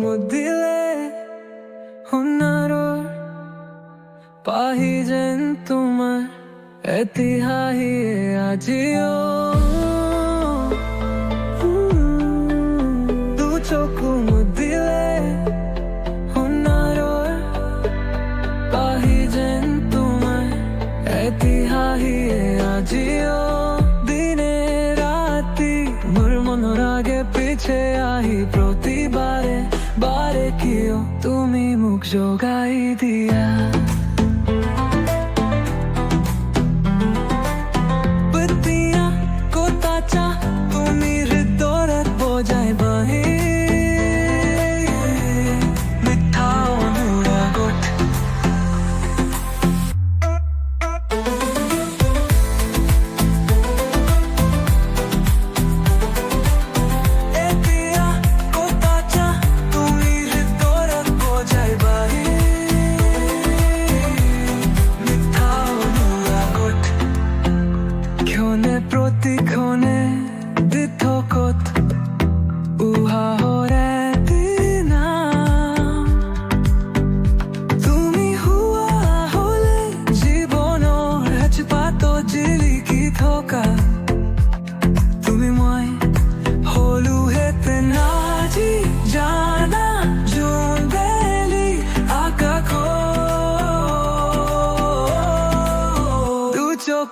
মুদিলে সোণাৰৰ পাহি যেন পাহি যেন তোমাৰ দিনে ৰাতি মোৰ মনৰ পিছে আহি মোক জগাই দিয়া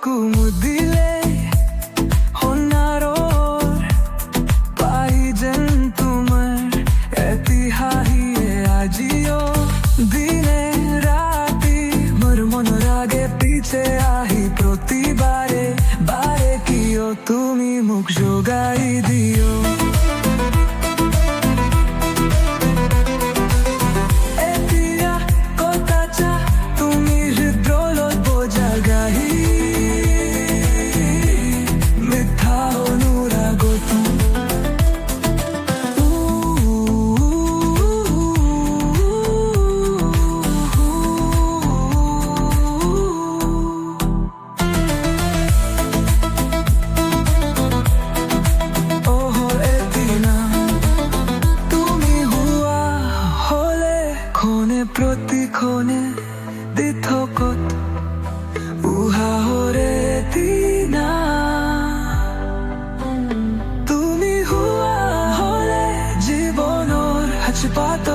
চকু মুদিলে সোণাৰৰ পাই যেন তোমাৰ এতিহাসিয়ে আজিও দিনে ৰাতি মোৰ মনৰ আগে পিছে আহি প্ৰতিবাৰে বাৰে কিয় তুমি মোক যোগাই দিয় এতিয়া ক্ষণে প্ৰতিক্ষণে দিঠকত উহাহৰে দিনা। তুমি হোৱা হ'লে জীৱনৰ সাজপাতত জিলিকি